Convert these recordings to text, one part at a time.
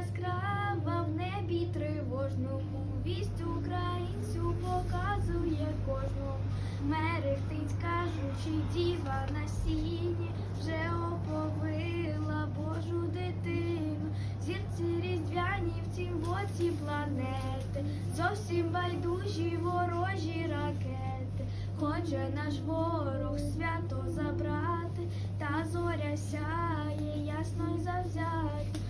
яскрава в небі тривожному. Вість українцю показує кожному. Мерехтить, кажучи, діва на сіні вже оповила Божу дитину. Зірці різдвяні в цім боці планети, зовсім байдужі ворожі ракети. Хоче наш ворог свято забрати, та зоря сяє ясно й завзято.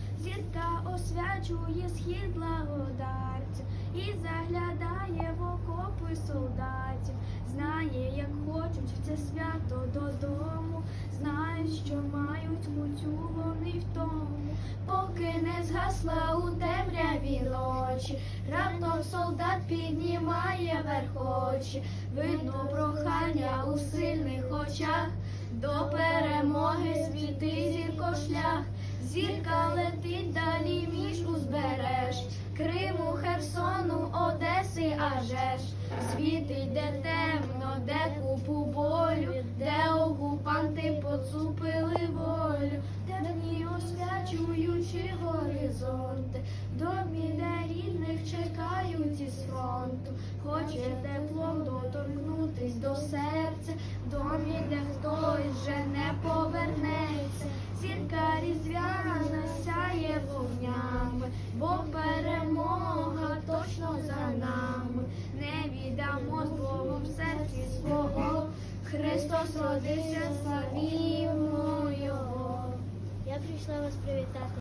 Освячує схід благодарця і заглядає в окопи солдатів. Знає, як хочуть в це свято додому, знають, що мають кутю вони в тому, поки не згасла у темряві ночі. Раптом солдат піднімає верх очі, видно прохання у сильних очах, до перемоги світи зірко шлях. Зірка летить далі між узбереж, Криму, Херсону, Одеси, Ажеш. Світить, де темно, де купу болю, де окупанти поцупили волю, де дні освячуючи горизонти, в домі, де рідних чекають із фронту, хоче теплом доторкнутись до серця, в домі, де хтось вже не повернеться. Зірка різдвяна вогнями, бо перемога точно за нами. Не віддамо з в серці свого. Христос родився, славімо Його. Я прийшла вас привітати.